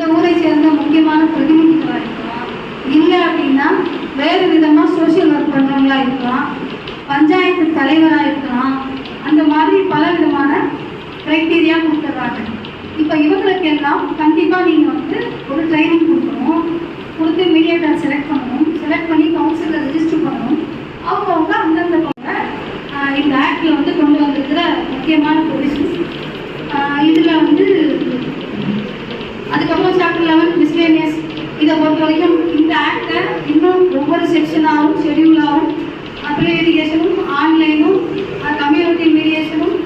இந்த ஊரை சேர்ந்த முக்கியமான பிரதிநிதிகளாக இருக்கலாம். இல்லை அப்படின்னா வேறு விதமாக சோஷியல் ஒர்க் பண்ணுறவங்களா இருக்கலாம். பஞ்சாயத்து தலைவராக இருக்கலாம். அந்த மாதிரி பல விதமான க்ரைட்டீரியா கொடுத்துட்றாங்க. இப்போ இவங்களுக்கு எல்லாம் கண்டிப்பாக நீங்கள் வந்து ஒரு ட்ரைனிங் கொடுக்கணும். கொடுத்து மீடியேட்டர் செலக்ட் பண்ணணும். செலக்ட் பண்ணி கவுன்சிலில் ரிஜிஸ்டர் பண்ணணும். அவங்கவுங்க அந்தந்த பக்கம் இந்த ஆக்டில் வந்து கொண்டு வந்திருக்கிற முக்கியமான பொலிஸ் மிஸ்லேனியஸ் இதை பொறுத்த வரைக்கும் இந்த ஆக்டை இன்னும் ஒவ்வொரு செக்ஷனாகவும் ஷெடியூலாகவும் அப்ளிகேஷனும் ஆன்லைனும் கம்யூனிட்டி மீடியேஷனும்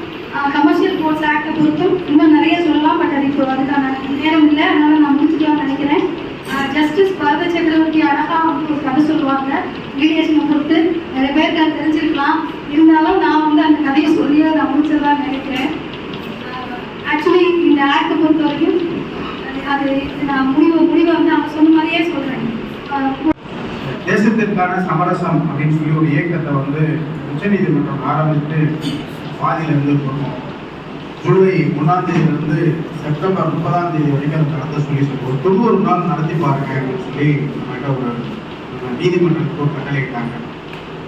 கமர்ஷியல் கோர்ஸ் ஆக்டை பொறுத்தும் இன்னும் நிறைய சொல்லலாம். பட் அது இப்போ அதுக்கான நேரம் இல்லை. அதனால் நான் முடிச்சுக்கலாம்னு நினைக்கிறேன். ஜஸ்டிஸ் பரத சக்கரவர்த்தி அழகாக வந்து ஒரு கதை சொல்லுவாங்க. மீடியேஷனை பொறுத்து நிறைய பேருக்கு அது தெரிஞ்சிருக்கலாம். இருந்தாலும் நான் வந்து அந்த கதையை சொல்லியாக நான் முடிச்சதான் நினைக்கிறேன். ஆக்சுவலி இந்த ஆக்டை பொறுத்த வரைக்கும் அது நான் முடிவு முடிவை வந்து அவங்க சொன்ன மாதிரியே சொல்கிறேன் தேசத்திற்கான சமரசம் அப்படின்னு சொல்லி ஒரு இயக்கத்தை வந்து உச்சநீதிமன்றம் ஆரம்பித்து பாதியில இருந்து போட்டோம். ஜூலை ஒன்றாம் தேதியிலிருந்து செப்டம்பர் முப்பதாம் தேதி வரைக்கும் அதை நடத்த சொல்லி சொல்லுவோம் தொண்ணூறு நாள் நடத்தி பாருங்க அப்படின்னு சொல்லி நம்மகிட்ட ஒரு நீதிமன்றத்துக்கு ஒரு கட்டளையிட்டாங்க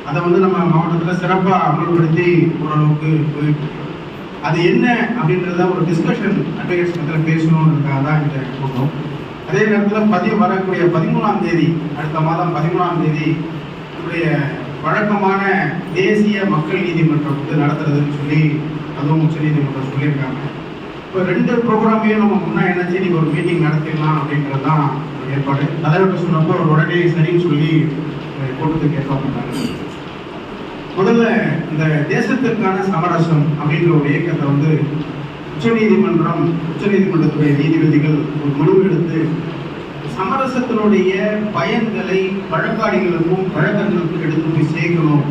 அதை வந்து நம்ம மாவட்டத்தில் சிறப்பாக அமல்படுத்தி ஓரளவுக்கு போயிட்டு அது என்ன அப்படின்றத ஒரு டிஸ்கஷன் அட்வொகேட்ஸ் மத்தியில் பேசணுன்றதுக்காக தான் இந்த கூட்டம் அதே நேரத்தில் பதிவு வரக்கூடிய பதிமூணாம் தேதி அடுத்த மாதம் பதிமூணாம் தேதி நம்முடைய வழக்கமான தேசிய மக்கள் நீதிமன்றம் வந்து நடத்துறதுன்னு சொல்லி அதுவும் உச்ச நீதிமன்றம் சொல்லியிருக்காங்க. இப்போ ரெண்டு ப்ரோக்ராமையும் நம்ம முன்னா என்ன நீங்க ஒரு மீட்டிங் நடத்திடலாம் அப்படின்றது தான் ஏற்பாடு. தலைவர்கிட்ட சொன்னப்போ அவர் உடனே சரின்னு சொல்லி கூட்டத்துக்கு ஏற்பாடு பண்ணாங்க. முதல்ல இந்த தேசத்திற்கான சமரசம் அப்படின்ற ஒரு இயக்கத்தை வந்து உச்சநீதிமன்றம் உச்சநீதிமன்றத்துடைய நீதிபதிகள் ஒரு முடிவு எடுத்து சமரசத்தினுடைய பயன்களை வழக்காடிகளுக்கும் வழக்கங்களுக்கும்